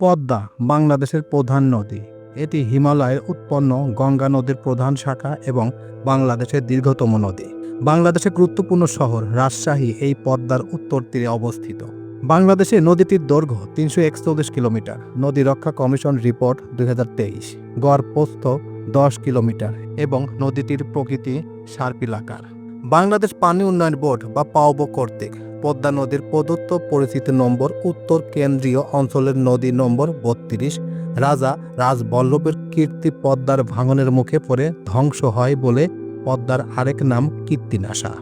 পদ্মা, বাংলাদেশের প্রধান নদী। এটি হিমালয়ের উৎপন্ন গঙ্গা নদীর প্রধান শাখা এবং বাংলাদেশের দীর্ঘতম নদী। বাংলাদেশের গুরুত্বপূর্ণ শহর রাজশাহী এই পদ্মার উত্তর তীরে অবস্থিত। বাংলাদেশে নদীটির দৈর্ঘ্য তিনশো একচল্লিশ কিলোমিটার। নদী রক্ষা কমিশন রিপোর্ট দুই হাজার তেইশ। গড় প্রস্থ দশ কিলোমিটার এবং নদীটির প্রকৃতি সার্পিলাকার। বাংলাদেশ পানি উন্নয়ন বোর্ড বা পাওব কর্তৃক পদ্মা নদীর প্রদত্ত পরিস্থিতি নম্বর উত্তর কেন্দ্রীয় অঞ্চলের নদী নম্বর বত্রিশ। রাজা রাজবল্লভের কীর্তি পদ্মার ভাঙনের মুখে পড়ে ধ্বংস হয় বলে পদ্মার আরেক নাম কীর্তিনাশা।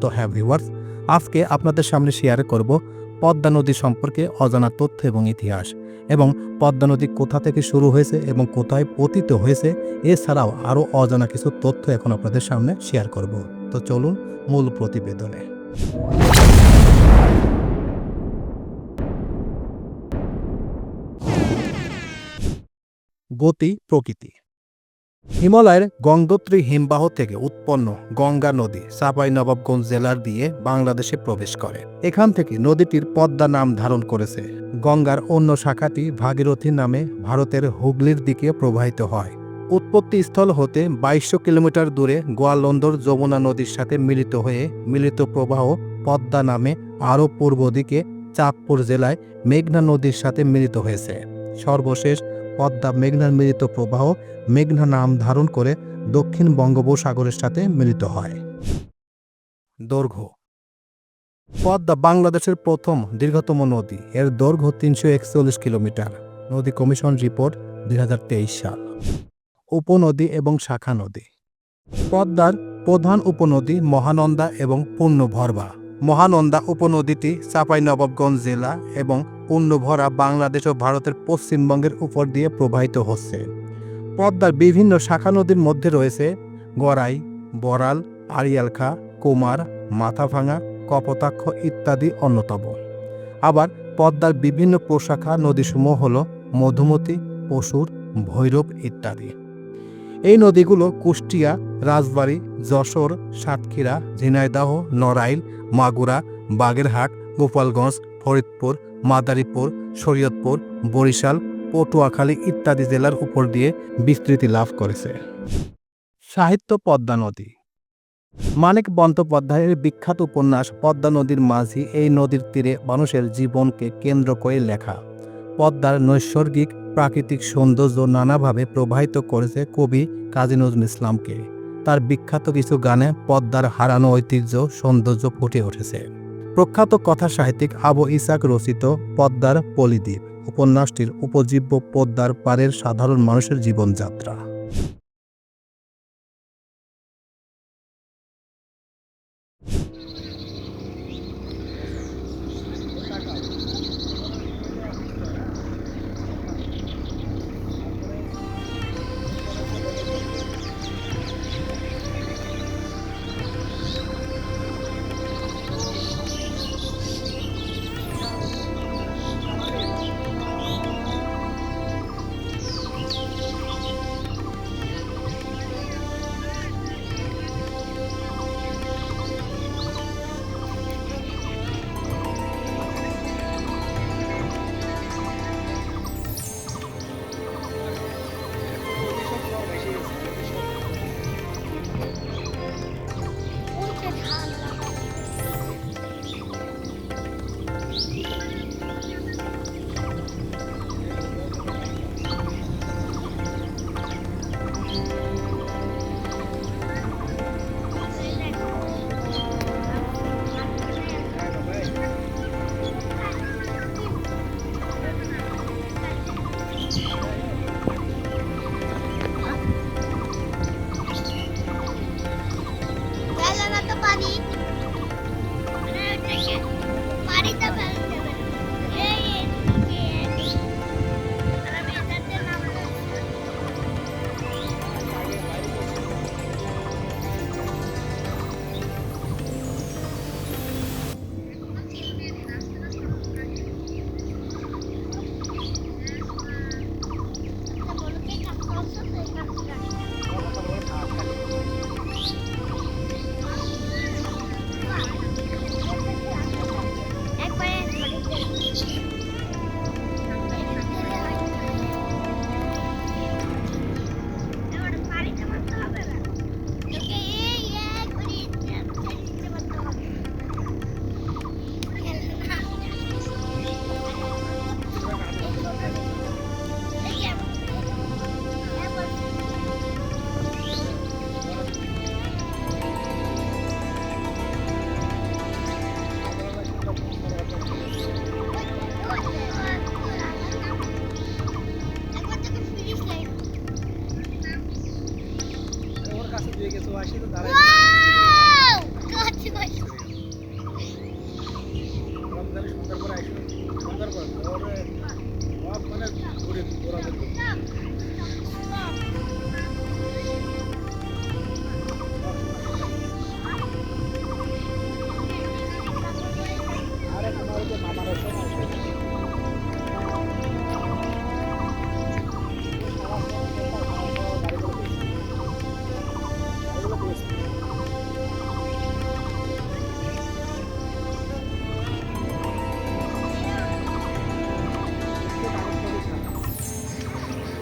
তো হ্যাঁ ভিওয়ার্স আজকে আপনাদের সামনে শেয়ার করব পদ্মা নদী সম্পর্কে অজানা তথ্য এবং ইতিহাস এবং পদ্মা নদী কোথা থেকে শুরু হয়েছে এবং কোথায় পতিত হয়েছে, এছাড়াও আরও অজানা কিছু তথ্য এখন আপনাদের সামনে শেয়ার করব। তো চলুন মূল প্রতিবেদনে। গতি প্রকৃতি। হিমালয়ের গঙ্গোত্রী হিমবাহ থেকে উৎপন্ন গঙ্গা নদী চাঁপাইনবাবগঞ্জ জেলার দিয়ে বাংলাদেশে প্রবেশ করে। এখান থেকে নদীটির পদ্মা নাম ধারণ করেছে। গঙ্গার অন্য শাখাটি ভাগীরথী নামে ভারতের হুগলির দিকে প্রবাহিত হয়। উৎপত্তি স্থল হতে বাইশশো কিলোমিটার দূরে গোয়ালন্দর যমুনা নদীর সাথে মিলিত হয়ে মিলিত প্রবাহ পদ্মা নামে আরও পূর্ব দিকে চাঁদপুর জেলায় মেঘনা নদীর সাথে মিলিত হয়েছে। সর্বশেষ পদ্মা মেঘনার মিলিত প্রবাহ মেঘনা নাম ধারণ করে দক্ষিণ বঙ্গোপসাগরের সাথে মিলিত হয়। দৈর্ঘ্য পদ্মা বাংলাদেশের প্রথম দীর্ঘতম নদী। এর দৈর্ঘ্য তিনশো একচল্লিশ কিলোমিটার। নদী কমিশন রিপোর্ট দুই হাজার তেইশ সাল। উপনদী এবং শাখা নদী। পদ্মার প্রধান উপনদী মহানন্দা এবং পূর্ণভরবা মহানন্দা উপনদীটি চাঁপাইনবাবগঞ্জ জেলা এবং পূর্ণভরা বাংলাদেশ ও ভারতের পশ্চিমবঙ্গের উপর দিয়ে প্রবাহিত হচ্ছে। পদ্মার বিভিন্ন শাখা নদীর মধ্যে রয়েছে গড়াই, বড়াল, আড়িয়ালখা, কুমার, মাথাভাঙা, কপোতাক্ষ ইত্যাদি অন্যতম। আবার পদ্মার বিভিন্ন প্রশাখা নদীসমূহ হল মধুমতি, পশুর, ভৈরব ইত্যাদি। এই নদীগুলো কুষ্টিয়া, রাজবাড়ী, যশোর, সাতক্ষীরা, ঝিনাইদাহ, নড়াইল, মাগুরা, বাগেরহাট, গোপালগঞ্জ, ফরিদপুর মাদারীপুর, শরীয়তপুর, বরিশাল, পটুয়াখালী ইত্যাদি জেলার উপর দিয়ে বিস্তৃতি লাভ করেছে। সাহিত্য পদ্মা নদী। মানিক বন্দ্যোপাধ্যায়ের বিখ্যাত উপন্যাস পদ্মা নদীর মাঝি এই নদীর তীরে মানুষের জীবনকে কেন্দ্র করে লেখা। পদ্মার নৈসর্গিক, প্রাকৃতিক সৌন্দর্য নানাভাবে প্রবাহিত করেছে কবি কাজী নজরুল ইসলামকে। তার বিখ্যাত কিছু গানে পদ্মার হারানো ঐতিহ্য, সৌন্দর্য ফুটে উঠেছে। প্রখ্যাত কথা সাহিত্যিক আবু ইসাক রচিত পদ্মার পলিদ্বীপ, উপন্যাসটির উপজীব্য পদ্মার পারের সাধারণ মানুষের জীবনযাত্রা।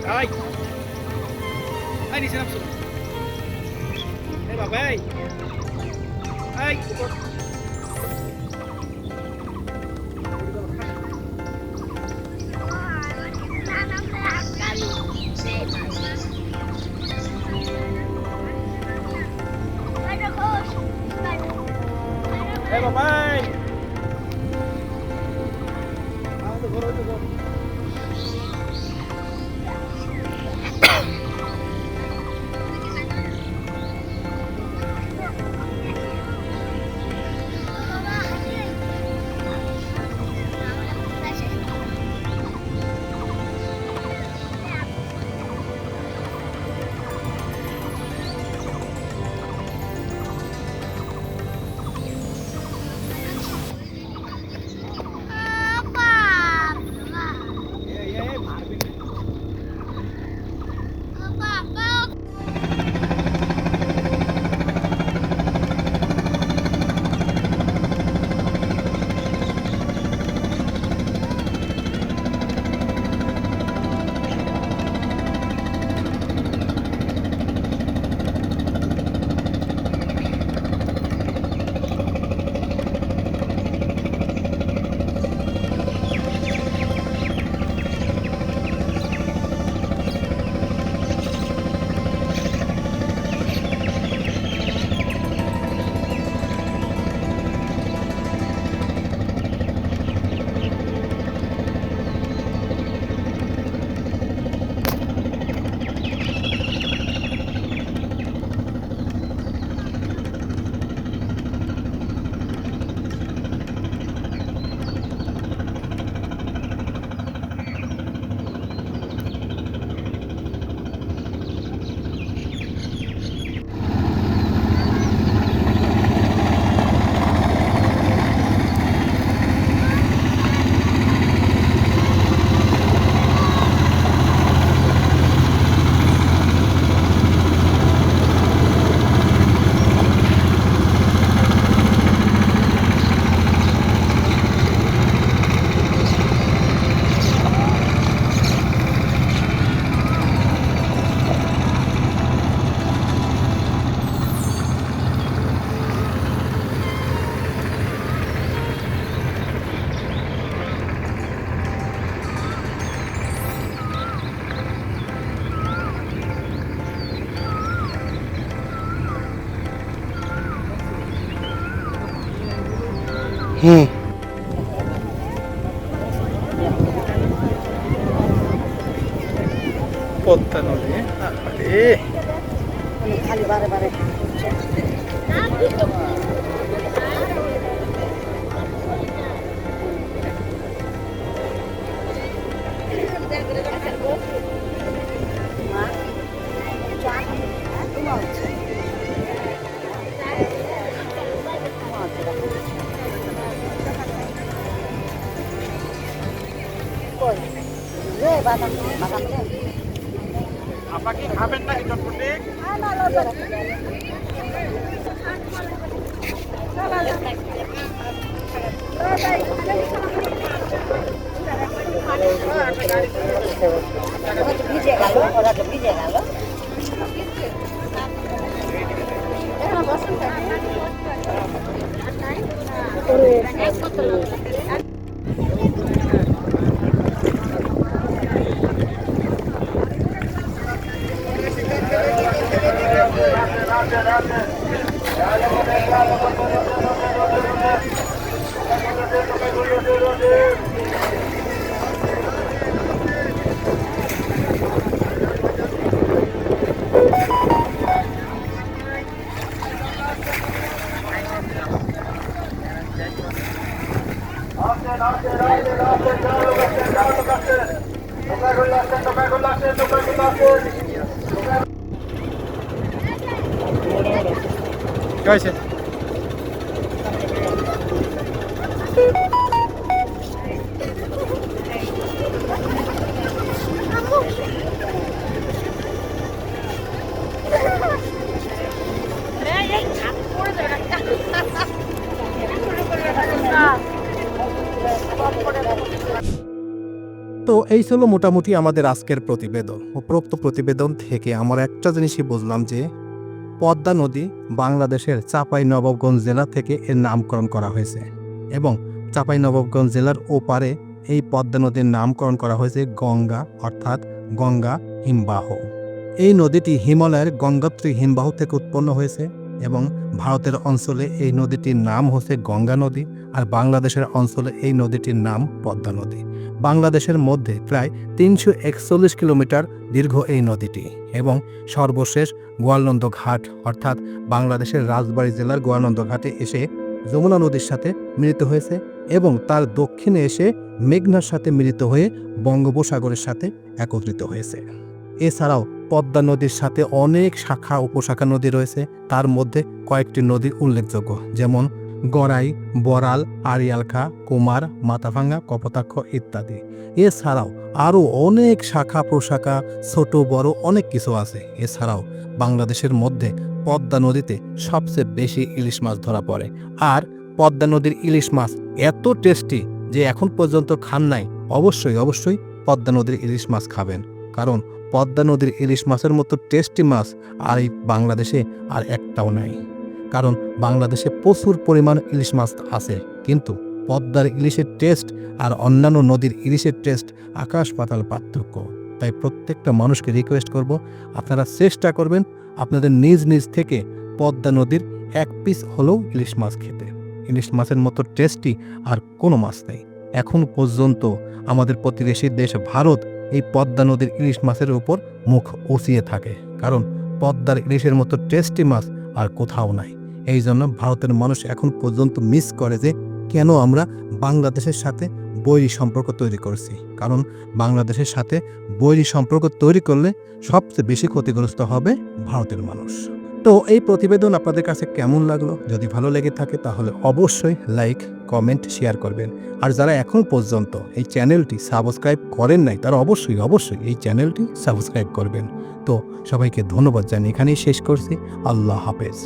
Ay. Ay, babai, sinap sulit. Eh, babay. Ay. Hey, bye-bye. Ah, the tugur. 嗯。আপনাকে খাবেন ভিজে তো এই ছিল মোটামুটি আমাদের আজকের প্রতিবেদন উপরোক্ত প্রতিবেদন থেকে আমরা একটা জিনিসই বুঝলাম যে পদ্মা নদী বাংলাদেশের চাপাই নবাবগঞ্জ জেলা থেকে এর নামকরণ করা হয়েছে এবং চাপাই নবাবগঞ্জ জেলার ওপারে এই পদ্মা নদীর নামকরণ করা হয়েছে গঙ্গা, অর্থাৎ গঙ্গা হিমবাহ। এই নদীটি হিমালয়ের গঙ্গাত্রী হিমবাহ থেকে উৎপন্ন হয়েছে এবং ভারতের অঞ্চলে এই নদীটির নাম হচ্ছে গঙ্গা নদী। আর বাংলাদেশের অঞ্চলে এই নদীটির নাম পদ্মা নদী। বাংলাদেশের মধ্যে প্রায় তিনশো একচল্লিশ কিলোমিটার দীর্ঘ এই নদীটি এবং সর্বশেষ গোয়ালনন্দ ঘাট অর্থাৎ বাংলাদেশের রাজবাড়ী জেলার গোয়ালনন্দ ঘাটে এসে যমুনা নদীর সাথে মিলিত হয়েছে এবং তার দক্ষিণে এসে মেঘনার সাথে মিলিত হয়ে বঙ্গোপসাগরের সাথে একত্রিত হয়েছে। এছাড়াও পদ্মা নদীর সাথে অনেক শাখা, উপশাখা নদী রয়েছে। তার মধ্যে কয়েকটি নদী উল্লেখযোগ্য, যেমন গড়াই, বড়াল আরিয়ালখা কুমার, মাথাভাঙ্গা, কপোতাক্ষ ইত্যাদি। এছাড়াও আরও অনেক শাখা, প্রশাখা, ছোট, বড় অনেক কিছু আছে। এছাড়াও বাংলাদেশের মধ্যে পদ্মা নদীতে সবচেয়ে বেশি ইলিশ মাছ ধরা পড়ে। আর পদ্মা নদীর ইলিশ মাছ এত টেস্টি যে এখন পর্যন্ত খান নাই, অবশ্যই অবশ্যই পদ্মা নদীর ইলিশ মাছ খাবেন। কারণ পদ্মা নদীর ইলিশ মাছের মতো টেস্টি মাছ আর এই বাংলাদেশে আর একটাও নাই। কারণ বাংলাদেশে প্রচুর পরিমাণ ইলিশ মাছ আছে। কিন্তু পদ্মার ইলিশের টেস্ট আর অন্যান্য নদীর ইলিশের টেস্ট আকাশ পাতাল পার্থক্য। তাই প্রত্যেকটা মানুষকে রিকোয়েস্ট করব, আপনারা চেষ্টা করবেন আপনাদের নিজ নিজ থেকে পদ্মা নদীর এক পিস হলেও ইলিশ মাছ খেতে। ইলিশ মাছের মতো টেস্টি আর কোনো মাছ নেই। এখন পর্যন্ত আমাদের প্রতিবেশী দেশ ভারত এই পদ্মা নদীর ইলিশ মাছের উপর মুখ উঁচিয়ে থাকে। কারণ পদ্মার ইলিশের মতো টেস্টি মাছ আর কোথাও নাই। এই জন্য ভারতের মানুষ এখন পর্যন্ত মিস করে যে কেন আমরা বাংলাদেশের সাথে বৈরী সম্পর্ক তৈরি করছি। কারণ বাংলাদেশের সাথে বৈরী সম্পর্ক তৈরি করলে সবচেয়ে বেশি ক্ষতিগ্রস্ত হবে ভারতের মানুষ। তো এই প্রতিবেদন আপনাদের কাছে কেমন লাগল? যদি ভালো লেগে থাকে তাহলে অবশ্যই লাইক কমেন্ট শেয়ার করবেন। আর যারা এখন পর্যন্ত এই চ্যানেলটি সাবস্ক্রাইব করেন নাই, তারা অবশ্যই অবশ্যই এই চ্যানেলটি সাবস্ক্রাইব করবেন। তো সবাইকে ধন্যবাদ জানিয়ে এখানেই শেষ করছি। আল্লাহ হাফেজ।